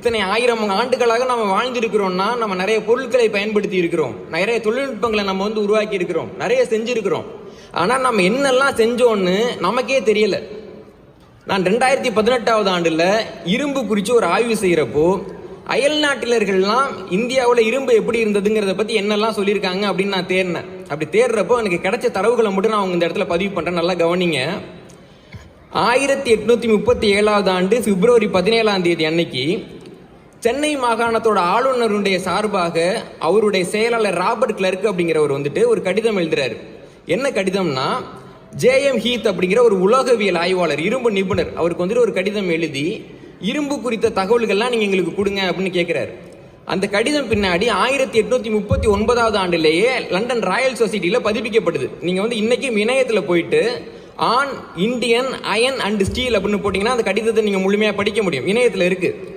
இத்தனை ஆயிரம் ஆண்டுகளாக நம்ம வாழ்ந்திருக்கிறோம்னா நம்ம நிறைய பொருட்களை பயன்படுத்தி இருக்கிறோம் நிறைய தொழில்நுட்பங்களை நம்ம வந்து உருவாக்கி இருக்கிறோம் நிறைய செஞ்சிருக்கிறோம். ஆனால் நம்ம என்னெல்லாம் செஞ்சோன்னு நமக்கே தெரியல. நான் ரெண்டாயிரத்தி பதினெட்டாவது ஆண்டில் இரும்பு குறித்து ஒரு ஆய்வு செய்கிறப்போ அயல் நாட்டிலர்கள்லாம் இந்தியாவில் இரும்பு எப்படி இருந்ததுங்கிறத பற்றி என்னெல்லாம் சொல்லியிருக்காங்க அப்படின்னு நான் தேடினேன். அப்படி தேடுறப்போ எனக்கு கிடைச்ச தரவுகளை மட்டும் நான் இந்த இடத்துல பதிவு பண்ணுறேன் நல்லா கவனிங்க. ஆயிரத்தி எட்நூற்றி முப்பத்தி ஏழாவது ஆண்டு பிப்ரவரி பதினேழாம் தேதி அன்னைக்கு சென்னை மாகாணத்தோட ஆளுநருடைய சார்பாக அவருடைய செயலாளர் ராபர்ட் கிளர்க் அப்படிங்கிறவர் வந்துட்டு ஒரு கடிதம் எழுதுறாரு. என்ன கடிதம்னா ஜேஎம் ஹீத் அப்படிங்கிற ஒரு உலோகவியல் ஆய்வாளர் இரும்பு நிபுணர். அவருக்கு வந்துட்டு ஒரு கடிதம் எழுதி இரும்பு குறித்த தகவல்கள்லாம் நீங்க எங்களுக்கு கொடுங்க அப்படின்னு கேட்கிறாரு அந்த கடிதம் பின்னாடி ஆயிரத்தி எட்நூத்தி முப்பத்தி ஒன்பதாவது ஆண்டுலேயே லண்டன் ராயல் சொசைட்டியில் பதிப்பிக்கப்படுது நீங்க வந்து இன்னைக்கும் இணையத்துல போயிட்டு on Indian iron and steel அப்படின்னு போட்டீங்கன்னா அந்த கடிதத்தை நீங்க முழுமையா படிக்க முடியும். இணையத்துல இருக்கு.